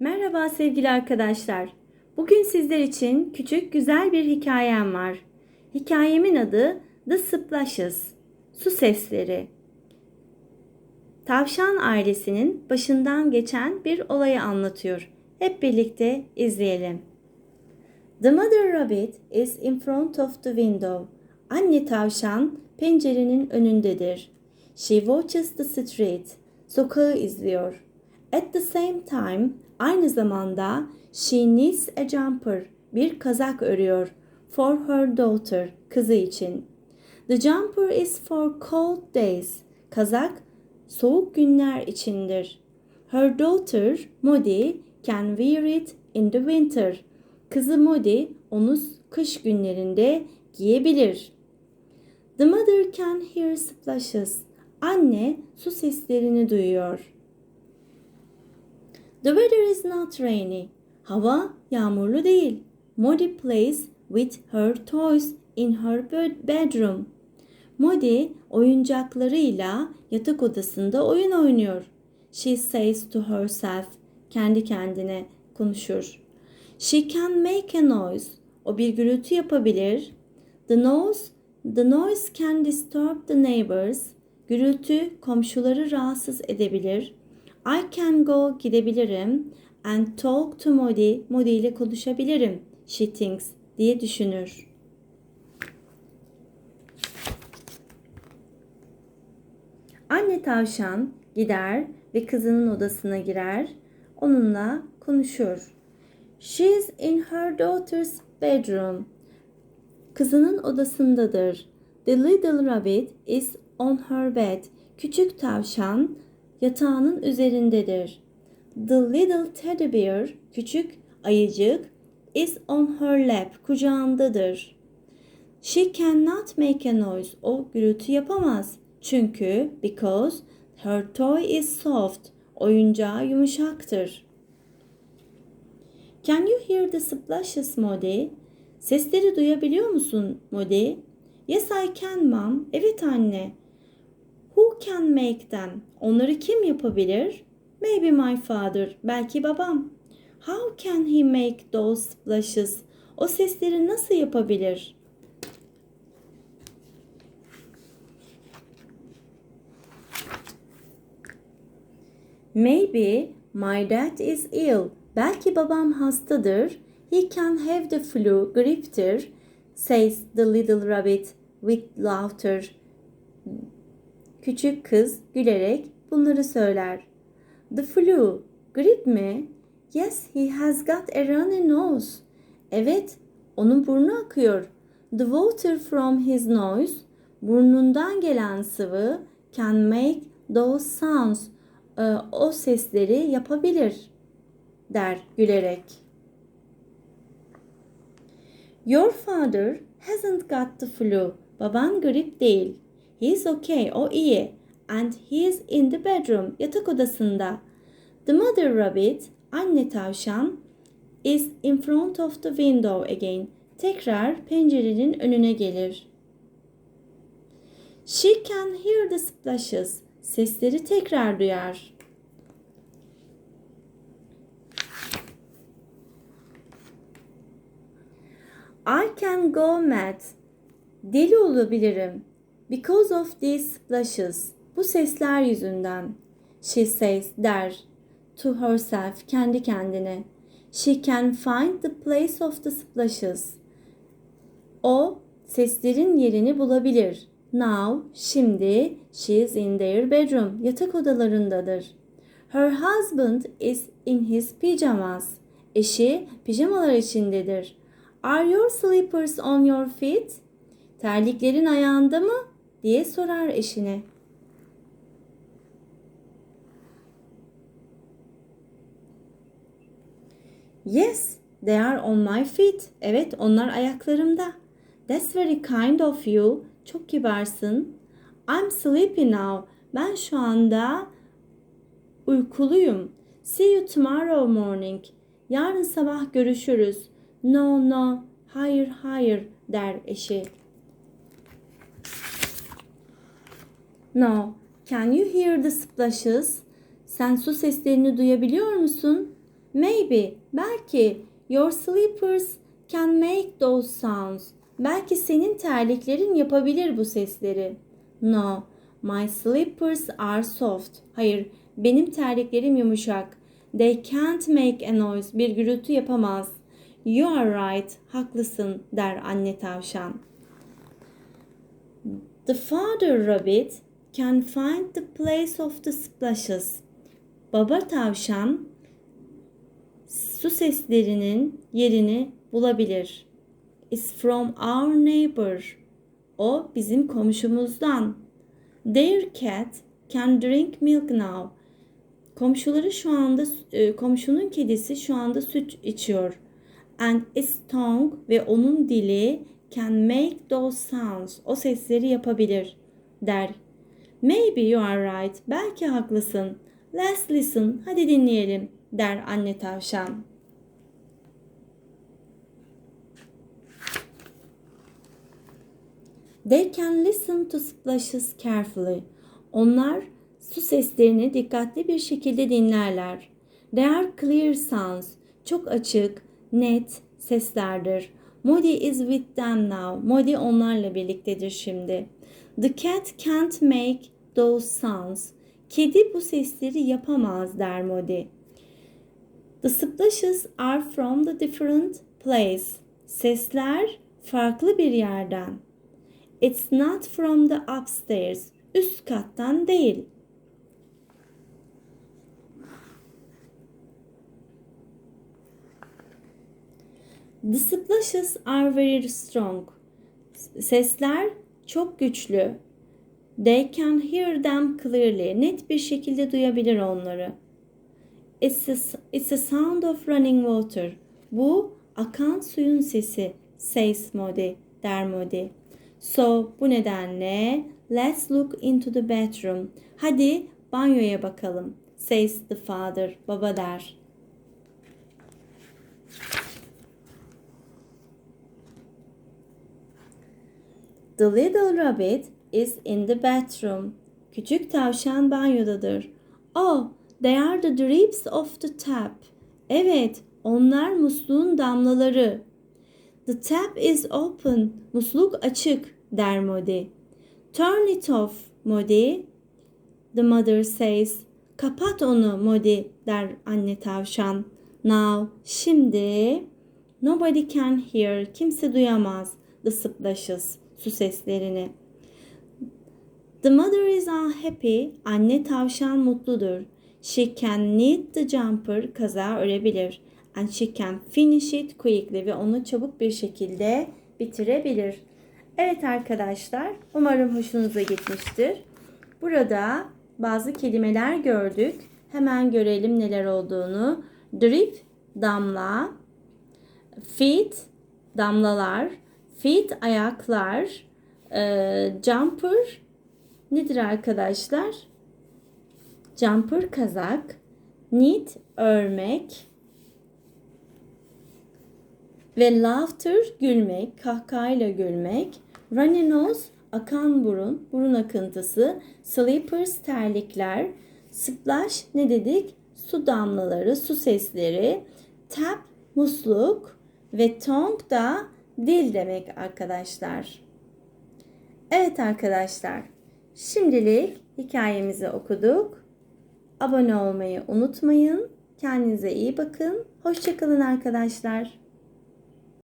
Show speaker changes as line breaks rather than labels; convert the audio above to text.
Merhaba sevgili arkadaşlar. Bugün sizler için küçük güzel bir hikayem var. Hikayemin adı The Splashes. Su sesleri. Tavşan ailesinin başından geçen bir olayı anlatıyor. Hep birlikte izleyelim. The mother rabbit is in front of the window. Anne tavşan pencerenin önündedir. She watches the street. Sokağı izliyor. At the same time, aynı zamanda she knits a jumper, bir kazak örüyor for her daughter, kızı için. The jumper is for cold days. Kazak soğuk günler içindir. Her daughter, Modi, can wear it in the winter. Kızı Modi onu kış günlerinde giyebilir. The mother can hear splashes. Anne su seslerini duyuyor. The weather is not rainy. Hava yağmurlu değil. Modi plays with her toys in her bed- bedroom. Modi oyuncaklarıyla yatak odasında oyun oynuyor. She says to herself, kendi kendine konuşur. She can make a noise. O bir gürültü yapabilir. The noise, the noise can disturb the neighbors. Gürültü komşuları rahatsız edebilir. I can go gidebilirim and talk to Modi. Modi ile konuşabilirim. She thinks diye düşünür. Anne tavşan gider ve kızının odasına girer. Onunla konuşur. She's in her daughter's bedroom. Kızının odasındadır. The little rabbit is on her bed. Küçük tavşan yatağının üzerindedir. The little teddy bear, küçük ayıcık, is on her lap, kucağındadır. She cannot make a noise. O gürültü yapamaz. Çünkü because her toy is soft. Oyuncağı yumuşaktır. Can you hear the splashes, Modi? Sesleri duyabiliyor musun, Modi? Yes, I can, mom. Evet anne. Who can make them? Onları kim yapabilir? Maybe my father. Belki babam. How can he make those splashes? O sesleri nasıl yapabilir? Maybe my dad is ill. Belki babam hastadır. He can have the flu, griptir, says the little rabbit with laughter. Küçük kız gülerek bunları söyler. The flu, grip mi? Yes, he has got a runny nose. Evet, onun burnu akıyor. The water from his nose, burnundan gelen sıvı can make those sounds. Ee, o sesleri yapabilir der gülerek. Your father hasn't got the flu. Baban grip değil. He's okay, o iyi. And he's in the bedroom, yatak odasında. The mother rabbit, anne tavşan, is in front of the window again. Tekrar pencerenin önüne gelir. She can hear the splashes. Sesleri tekrar duyar. I can go mad. Deli olabilirim. Because of these splashes. Bu sesler yüzünden. She says der. To herself kendi kendine. She can find the place of the splashes. O seslerin yerini bulabilir. Now, şimdi, she is in their bedroom. Yatak odalarındadır. Her husband is in his pajamas. Eşi pijamalar içindedir. Are your slippers on your feet? Terliklerin ayağında mı? Diye sorar eşine. Yes, they are on my feet. Evet, onlar ayaklarımda. That's very kind of you. Çok kibarsın. I'm sleepy now. Ben şu anda uykuluyum. See you tomorrow morning. Yarın sabah görüşürüz. No, no. Hayır, hayır der eşi. No. Can you hear the splashes? Sen su seslerini duyabiliyor musun? Maybe, belki your slippers can make those sounds. Belki senin terliklerin yapabilir bu sesleri. No, my slippers are soft. Hayır, benim terliklerim yumuşak. They can't make a noise. Bir gürültü yapamaz. You are right. Haklısın der anne tavşan. The father rabbit can find the place of the splashes. Baba tavşan su seslerinin yerini bulabilir. Is from our neighbor. O bizim komşumuzdan. Their cat can drink milk now. Komşuları şu anda e, komşunun kedisi şu anda süt içiyor. And its tongue ve onun dili can make those sounds. O sesleri yapabilir der. Maybe you are right. Belki haklısın. Let's listen. Hadi dinleyelim der anne tavşan. They can listen to splashes carefully. Onlar su seslerini dikkatli bir şekilde dinlerler. They are clear sounds. Çok açık, net seslerdir. Modi is with them now. Modi onlarla birliktedir şimdi. The cat can't make those sounds. Kedi bu sesleri yapamaz der Modi. The splashes are from the different place. Sesler farklı bir yerden. It's not from the upstairs. Üst kattan değil. The splashes are very strong. Sesler çok güçlü. They can hear them clearly. Net bir şekilde duyabilir onları. It's a, it's a sound of running water. Bu akan suyun sesi. Says Modi, der Modi. So bu nedenle let's look into the bedroom. Hadi banyoya bakalım. Says the father. Baba der. The little rabbit is in the bathroom. Küçük tavşan banyodadır. Oh, they are the drips of the tap. Evet, onlar musluğun damlaları. The tap is open. Musluk açık, der Modi. Turn it off, Modi. The mother says. Kapat onu Modi, der anne tavşan. Now, şimdi. Nobody can hear. Kimse duyamaz. The splashes. Su seslerini. The mother is unhappy. Anne tavşan mutludur. She can knit the jumper. Kaza örebilir. And she can finish it quickly. Ve onu çabuk bir şekilde bitirebilir. Evet arkadaşlar. Umarım hoşunuza gitmiştir. Burada bazı kelimeler gördük. Hemen görelim neler olduğunu. Drip, damla. Feet, damlalar. Feet, ayaklar. Ee, jumper, nedir arkadaşlar? Jumper kazak, knit örmek. Ve laughter gülmek, kahkahayla gülmek, runny nose akan burun, burun akıntısı, slippers terlikler, splash ne dedik? Su damlaları, su sesleri, tap musluk. Ve tongue da dil demek arkadaşlar. Evet arkadaşlar, şimdilik hikayemizi okuduk. Abone olmayı unutmayın. Kendinize iyi bakın. Hoşçakalın arkadaşlar.